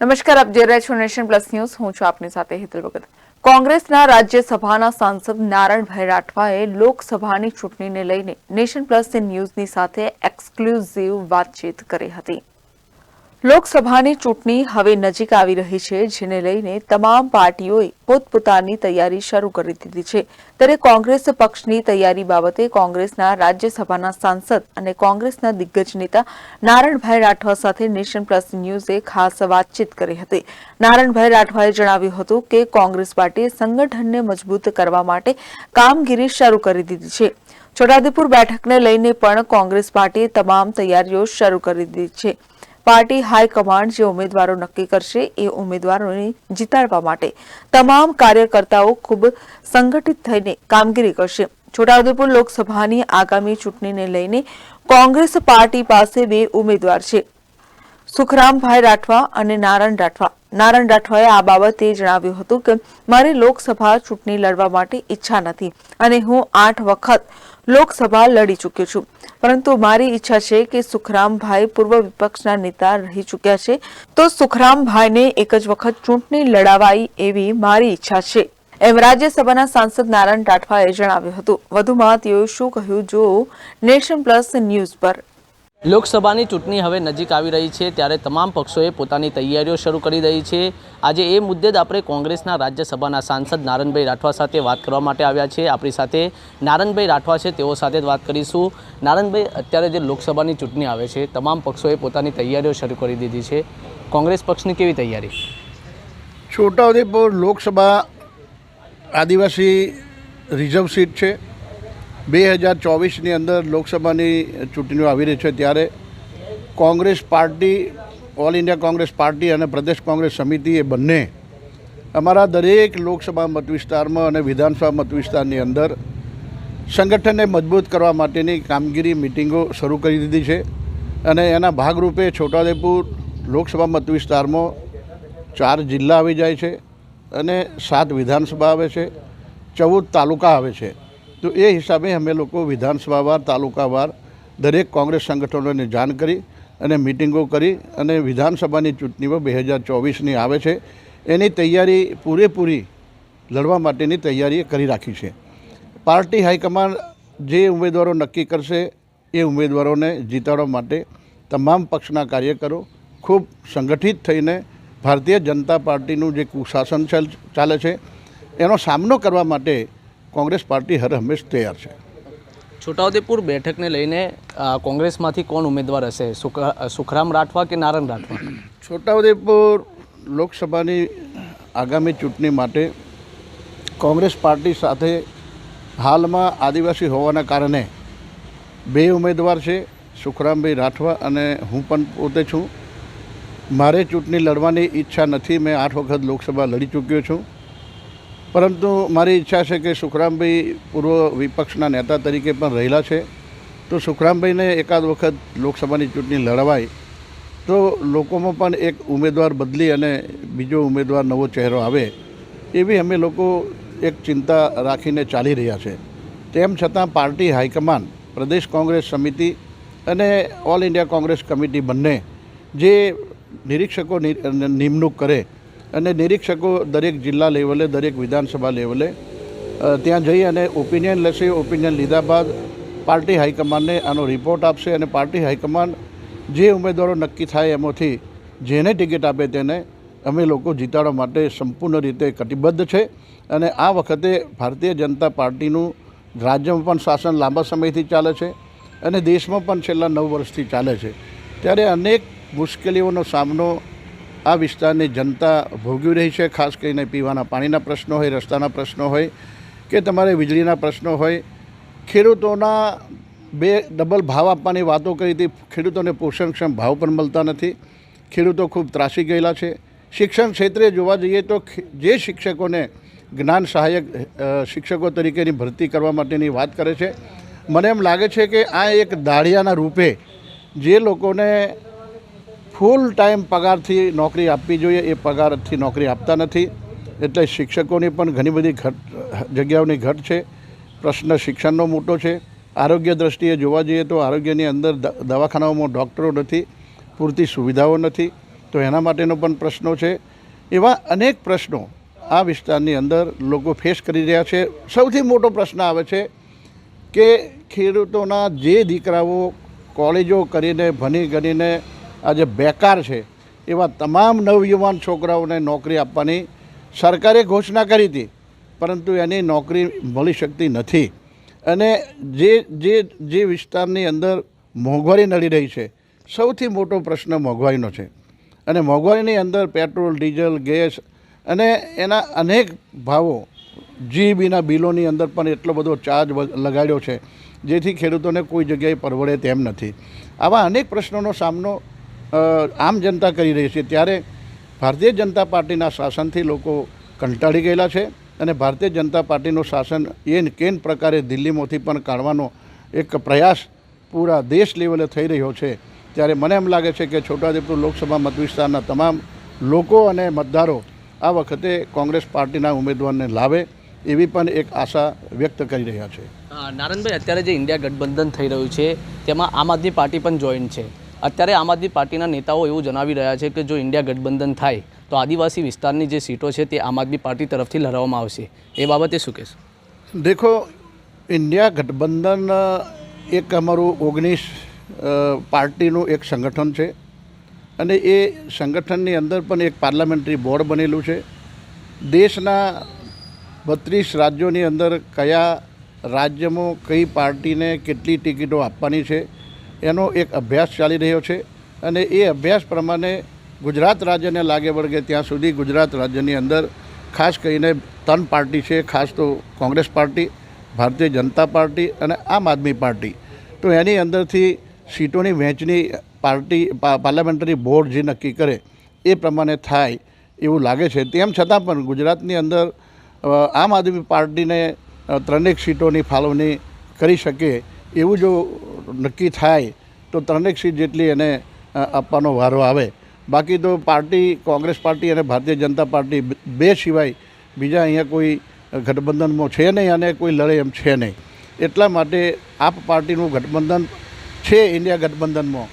નમસ્કાર, આપ જોઈ રહ્યા છો નેશન પ્લસ ન્યૂઝ. હું છું આપની સાથે હેતલ ભગત. કોંગ્રેસના રાજ્યસભાના સાંસદ નારાયણભાઈ રાઠવાએ લોકસભાની ચૂંટણીને લઈને નેશન પ્લસ ન્યૂઝની સાથે એક્સક્લુઝિવ વાતચીત કરી હતી. લોકસભાની ચૂંટણી હવે નજીક આવી રહી છે, જેને લઈને તમામ પાર્ટીઓએ પોતપોતાની તૈયારી શરૂ કરી દીધી છે. ત્યારે કોંગ્રેસ પક્ષની તૈયારી બાબતે કોંગ્રેસના રાજ્યસભાના સાંસદ અને કોંગ્રેસના દિગ્ગજ નેતા નારણભાઈ રાઠવા સાથે નેશન પ્લસ ન્યૂઝે ખાસ વાતચીત કરી હતી. નારણભાઈ રાઠવાએ જણાવ્યું હતું કે, કોંગ્રેસ પાર્ટીએ સંગઠનને મજબૂત કરવા માટે કામગીરી શરૂ કરી દીધી છે. છોટાઉદેપુર બેઠકને લઈને પણ કોંગ્રેસ પાર્ટીએ તમામ તૈયારીઓ શરૂ કરી દીધી છે. પાર્ટી હાઈકમાન્ડ જે ઉમેદવારો નક્કી કરશે એ ઉમેદવારોને જીતાડવા માટે તમામ કાર્યકર્તાઓ ખૂબ સંગઠિત થઈને કામગીરી કરશે. છોટાઉદેપુર લોકસભાની આગામી ચૂંટણીને લઈને કોંગ્રેસ પાર્ટી પાસે બે ઉમેદવાર છે. સુખરામભાઈ રાઠવા અને નારણ રાઠવા. નારણ રાઠવાએ આ બાબતે જણાવ્યું હતું કે, મારે લોકસભા ચૂંટણી લડવા માટે ઈચ્છા નથી અને હું આઠ વખત લોકસભા લડી ચૂક્યો છું. પરંતુ મારી ઈચ્છા છે કે સુખરામભાઈ પૂર્વ વિપક્ષના નેતા રહી ચૂક્યા છે. તો સુખરામભાઈને એક જ વખત ચૂંટણી લડાવાઈ એવી મારી ઈચ્છા છે. એમ રાજ્યસભાના સાંસદ નારાયણ રાઠવાએ જણાવ્યું હતું. વધુમાં તેઓએ શું કહ્યું? જો નેશન પ્લસ ન્યૂઝ પર લોકસભાની ચૂંટણી હવે નજીક આવી રહી છે ત્યારે તમામ પક્ષોએ પોતાની તૈયારીઓ શરૂ કરી રહી છે. આજે એ મુદ્દે જ આપણે કોંગ્રેસના રાજ્યસભાના સાંસદ નારણભાઈ રાઠવા સાથે વાત કરવા માટે આવ્યા છે. આપણી સાથે નારણભાઈ રાઠવા છે, તેઓ સાથે વાત કરીશું. નારણભાઈ, અત્યારે જે લોકસભાની ચૂંટણી આવે છે, તમામ પક્ષોએ પોતાની તૈયારીઓ શરૂ કરી દીધી છે. કોંગ્રેસ પક્ષની કેવી તૈયારી? છોટાઉદેપુર લોકસભા આદિવાસી રિઝર્વ સીટ છે. બે હજાર ચોવીસની અંદર લોકસભાની ચૂંટણીઓ આવી રહી છે ત્યારે Congress party, all India Congress party અને પ્રદેશ કોંગ્રેસ સમિતિ એ બંને અમારા દરેક લોકસભા મત વિસ્તારમાં અને વિધાનસભા મત વિસ્તારની અંદર સંગઠનને મજબૂત કરવા માટેની કામગીરી મિટિંગો શરૂ કરી દીધી છે અને એના ભાગરૂપે છોટાઉદેપુર લોકસભા મત વિસ્તારમાં ચાર જિલ્લા આવી જાય છે અને સાત વિધાનસભા આવે છે, ચૌદ તાલુકા આવે છે. તો એ હિસાબે અમે લોકો વિધાનસભાવાર તાલુકાવાર દરેક કોંગ્રેસ સંગઠનોને જાણ કરી અને મિટિંગો કરી અને વિધાનસભાની ચૂંટણીઓ બે હજાર ચોવીસની આવે છે. એની તૈયારી પૂરેપૂરી લડવા માટેની તૈયારી કરી રાખી છે. પાર્ટી હાઈકમાન્ડ જે ઉમેદવારો નક્કી કરશે એ ઉમેદવારોને જીતાડવા માટે તમામ પક્ષના કાર્યકરો ખૂબ સંગઠિત થઈને ભારતીય જનતા પાર્ટીનું જે કુશાસન ચાલ- છે, એનો સામનો કરવા માટે કોંગ્રેસ પાર્ટી હર હંમેશ તૈયાર છે. છોટાઉદેપુર બેઠકને લઈને કોંગ્રેસમાંથી કોણ ઉમેદવાર હશે? સુખ સુખરામ રાઠવા કે નારણ રાઠવા? છોટાઉદેપુર લોકસભાની આગામી ચૂંટણી માટે કોંગ્રેસ પાર્ટી સાથે હાલમાં આદિવાસી હોવાના કારણે બે ઉમેદવાર છે સુખરામભાઈ રાઠવા અને હું પણ પોતે છું. મારે ચૂંટણી લડવાની ઈચ્છા નથી મેં આઠ વખત લોકસભા લડી ચૂક્યો છું. પરંતુ મારી ઈચ્છા છે કે સુખરામભાઈ પૂર્વ વિપક્ષના નેતા તરીકે પણ રહેલા છે. તો સુખરામભાઈને એકાદ વખત લોકસભાની ચૂંટણી લડવાય તો લોકોમાં પણ એક ઉમેદવાર બદલી અને બીજો ઉમેદવાર નવો ચહેરો આવે એવી અમે લોકો એક ચિંતા રાખીને ચાલી રહ્યા છે. તેમ છતાં પાર્ટી હાઈકમાન્ડ, પ્રદેશ કોંગ્રેસ સમિતિ અને ઓલ ઇન્ડિયા કોંગ્રેસ કમિટી બંને જે નિરીક્ષકો નિમણૂક કરે અને નિરીક્ષકો દરેક જિલ્લા લેવલે, દરેક વિધાનસભા લેવલે ત્યાં જઈ અને ઓપિનિયન લેશે ઓપિનિયન લીધા બાદ પાર્ટી હાઈકમાન્ડને આનો રિપોર્ટ આપશે અને પાર્ટી હાઈકમાન્ડ જે ઉમેદવારો નક્કી થાય એમાંથી જેને ટિકિટ આપે તેને અમે લોકો જીતાડવા માટે સંપૂર્ણ રીતે કટિબદ્ધ છે. અને આ વખતે ભારતીય જનતા પાર્ટીનું રાજ્યમાં પણ શાસન લાંબા સમયથી ચાલે છે અને દેશમાં પણ છેલ્લા નવ વર્ષથી ચાલે છે. ત્યારે અનેક મુશ્કેલીઓનો સામનો આ વિસ્તારની જનતા ભોગવી રહી છે, ખાસ કરીને પીવાના પાણીના પ્રશ્નો હોય, રસ્તાના પ્રશ્નો હોય કે તમારે વીજળીના પ્રશ્નો હોય. ખેડૂતોના બે ડબલ ભાવ આપવાની વાતો કરી હતી. ખેડૂતોને પોષણક્ષમ ભાવ પણ મળતા નથી. ખેડૂતો ખૂબ ત્રાસી ગયેલા છે. શિક્ષણ ક્ષેત્રે જોવા જઈએ તો જે શિક્ષકોને જ્ઞાન સહાયક શિક્ષકો તરીકેની ભરતી કરવા માટેની વાત કરે છે, મને એમ લાગે છે કે આ એક દાળિયાના રૂપે જે લોકોને ફૂલ ટાઈમ પગારથી નોકરી આપવી જોઈએ, એ પગારથી નોકરી આપતા નથી. એટલે શિક્ષકોની પણ ઘણી બધી ઘટ, જગ્યાઓની ઘટ છે. પ્રશ્ન શિક્ષણનો મોટો છે. આરોગ્ય દ્રષ્ટિએ જોવા જઈએ તો આરોગ્યની અંદર દવાખાનાઓમાં ડૉક્ટરો નથી, પૂરતી સુવિધાઓ નથી. તો એના માટેનો પણ પ્રશ્નો છે. એવા અનેક પ્રશ્નો આ વિસ્તારની અંદર લોકો ફેસ કરી રહ્યા છે. સૌથી મોટો પ્રશ્ન આવે છે કે ખેડૂતોના જે દીકરાઓ કોલેજો કરીને ભણી ગણીને આજે બેકાર છે એવા તમામ નવયુવાન છોકરાઓને નોકરી આપવાની સરકારે ઘોષણા કરી હતી. પરંતુ એની નોકરી મળી શકતી નથી. અને જે જે જે વિસ્તારની અંદર મોંઘવારી નડી રહી છે, સૌથી મોટો પ્રશ્ન મોંઘવારીનો છે. અને મોંઘવારીની અંદર પેટ્રોલ, ડીઝલ, ગેસ અને એના અનેક ભાવો જીબીના બિલોની અંદર પણ એટલો બધો ચાર્જ લગાડ્યો છે, જેથી ખેડૂતોને કોઈ જગ્યાએ પરવડે તેમ નથી. આવા અનેક પ્રશ્નોનો સામનો આમ જનતા કરી રહી છે. ત્યારે ભારતીય જનતા પાર્ટીના શાસનથી લોકો કંટાળી ગયેલા છે અને ભારતીય જનતા પાર્ટીનું શાસન એ કેન પ્રકારે દિલ્હીમાંથી પણ કાઢવાનો એક પ્રયાસ પૂરા દેશ લેવલે થઈ રહ્યો છે. ત્યારે મને એમ લાગે છે કે છોટાઉદેપુર લોકસભા મતવિસ્તારના તમામ લોકો અને મતદારો આ વખતે કોંગ્રેસ પાર્ટીના ઉમેદવારને લાવે એવી પણ એક આશા વ્યક્ત કરી રહ્યા છે. નારણભાઈ, અત્યારે જે ઇન્ડિયા ગઠબંધન થઈ રહ્યું છે, તેમાં આમ આદમી પાર્ટી પણ જોઈન છે. અત્યારે આમ આદમી પાર્ટીના નેતાઓ એવું જણાવી રહ્યા છે કે જો ઇન્ડિયા ગઠબંધન થાય, તો આદિવાસી વિસ્તારની જે સીટો છે તે આમ આદમી પાર્ટી તરફથી લડવામાં આવશે. એ બાબતે શું કહેશો? દેખો, ઇન્ડિયા ગઠબંધન એક અમારું ઓગણીસ પાર્ટીનું એક સંગઠન છે. અને એ સંગઠનની અંદર પણ એક પાર્લામેન્ટરી બોર્ડ બનેલું છે. દેશના બત્રીસ રાજ્યોની અંદર કયા રાજ્યમાં કઈ પાર્ટીને કેટલી ટિકિટો આપવાની છે એનો એક અભ્યાસ ચાલી રહ્યો છે અને એ અભ્યાસ પ્રમાણે ગુજરાત રાજ્યને લાગે વળગે ત્યાં સુધી ગુજરાત રાજ્યની અંદર ખાસ કરીને ત્રણ પાર્ટી છે, ખાસ તો કોંગ્રેસ પાર્ટી, ભારતીય જનતા પાર્ટી અને આમ આદમી પાર્ટી. તો એની અંદરથી સીટોની વહેંચણી પાર્ટી પાર્લામેન્ટરી બોર્ડ જે નક્કી કરે એ પ્રમાણે થાય એવું લાગે છે. તેમ છતાં પણ ગુજરાતની અંદર આમ આદમી પાર્ટીને ત્રણેક સીટોની ફાળવણી કરી શકે એવું જો નક્કી થાય, તો ત્રણેક સીટ જેટલી એને આપવાનો વારો આવે. બાકી તો પાર્ટી, કોંગ્રેસ પાર્ટી અને ભારતીય જનતા પાર્ટી બે- સિવાય બીજા અહીંયા કોઈ ગઠબંધનમાં છે નહીં અને કોઈ લડે એમ છે નહીં. એટલા માટે આપ પાર્ટીનું ગઠબંધન છે ઇન્ડિયા ગઠબંધનમાં.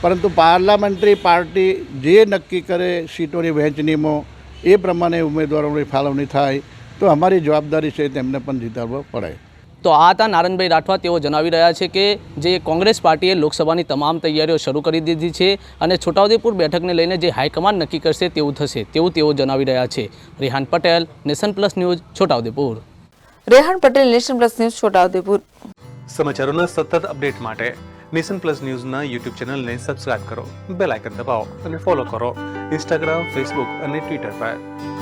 પરંતુ પાર્લામેન્ટરી પાર્ટી જે નક્કી કરે સીટોની વહેંચણીમાં, એ પ્રમાણે ઉમેદવારોની ફાળવણી થાય, તો અમારી જવાબદારી છે તેમને પણ જીતાડવો પડે. તો આ હતા નારણભાઈ રાઠવા. તેઓ જણાવી રહ્યા છે કે જે કોંગ્રેસ પાર્ટીએ લોકસભાની તમામ તૈયારીઓ શરૂ કરી દીધી છે અને છોટાઉદેપુર બેઠકને લઈને જે હાઈકમાન્ડ નક્કી કરશે તેવું થશે તેવું તેઓ જણાવી રહ્યા છે. Rehan Patel nation plus news Chhota Udepur. Rehan Patel nation plus news Chhota Udepur. સમાચારોના સતત અપડેટ માટે નેશન પ્લસ ન્યૂઝના યુટ્યુબ ચેનલને સબસ્ક્રાઇબ કરો બેલ આઇકન દબાવો અને ફોલો કરો ઇન્સ્ટાગ્રામ ફેસબુક અને ટ્વિટર પર.